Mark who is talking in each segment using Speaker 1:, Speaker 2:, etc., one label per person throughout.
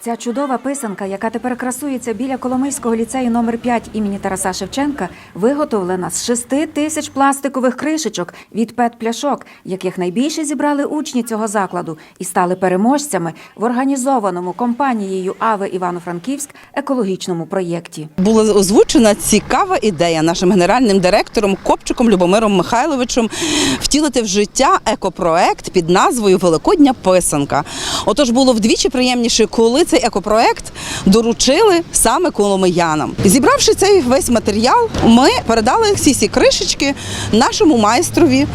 Speaker 1: Ця чудова писанка, яка тепер красується біля Коломийського ліцею номер 5 імені Тараса Шевченка, виготовлена з 6 тисяч пластикових кришечок від пет-пляшок, яких найбільше зібрали учні цього закладу і стали переможцями в організованому компанією Аве Івано-Франківськ екологічному проєкті.
Speaker 2: Була озвучена цікава ідея нашим генеральним директором Копчиком Любомиром Михайловичем втілити в життя екопроект під назвою Великодня писанка. Отож було вдвічі приємніше, коли цей екопроект доручили саме коломиянам. Зібравши цей весь матеріал, ми передали всі ці кришечки нашому майстрові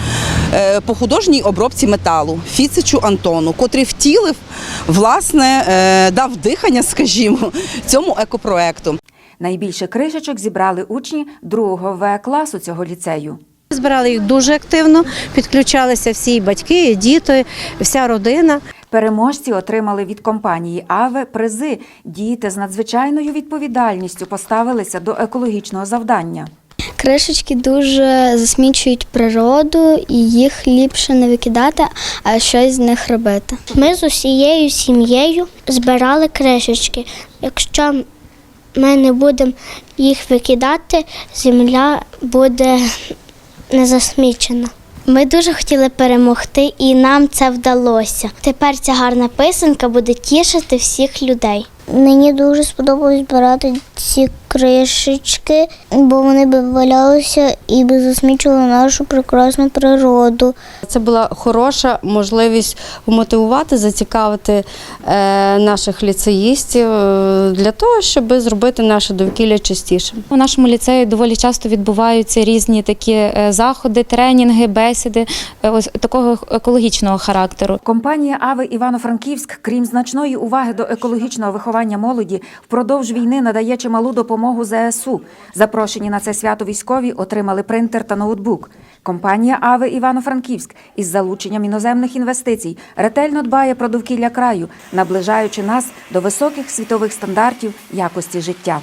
Speaker 2: е, по художній обробці металу Фіцичу Антону, котрий втілив, власне, е, дав дихання, скажімо, цьому екопроекту.
Speaker 1: Найбільше кришечок зібрали учні другого В класу цього ліцею.
Speaker 3: Збирали їх дуже активно, підключалися всі і батьки, і діти, вся родина.
Speaker 1: Переможці отримали від компанії Аве призи. Діти з надзвичайною відповідальністю поставилися до екологічного завдання.
Speaker 4: Кришечки дуже засмічують природу і їх ліпше не викидати, а щось з них робити. Ми з усією сім'єю збирали кришечки. Якщо ми не будемо їх викидати, земля буде не засмічена. Ми дуже хотіли перемогти, і нам це вдалося. Тепер ця гарна писанка буде тішити всіх людей. Мені дуже сподобалось збирати ці кришечки, бо вони би валялися і би засмічували нашу прекрасну природу.
Speaker 5: Це була хороша можливість вмотивувати, зацікавити е, наших ліцеїстів е, для того, щоб зробити наше довкілля чистішим.
Speaker 6: У нашому ліцеї доволі часто відбуваються різні такі е, заходи, тренінги, бесіди е, ось такого екологічного характеру.
Speaker 1: Компанія Аве Івано-Франківськ, крім значної уваги до екологічного виховання молоді, впродовж війни надає чималу допомогу ЗСУ. Запрошені на це свято військові отримали принтер та ноутбук. Компанія Аве Івано-Франківськ із залученням іноземних інвестицій ретельно дбає про довкілля краю, наближаючи нас до високих світових стандартів якості життя.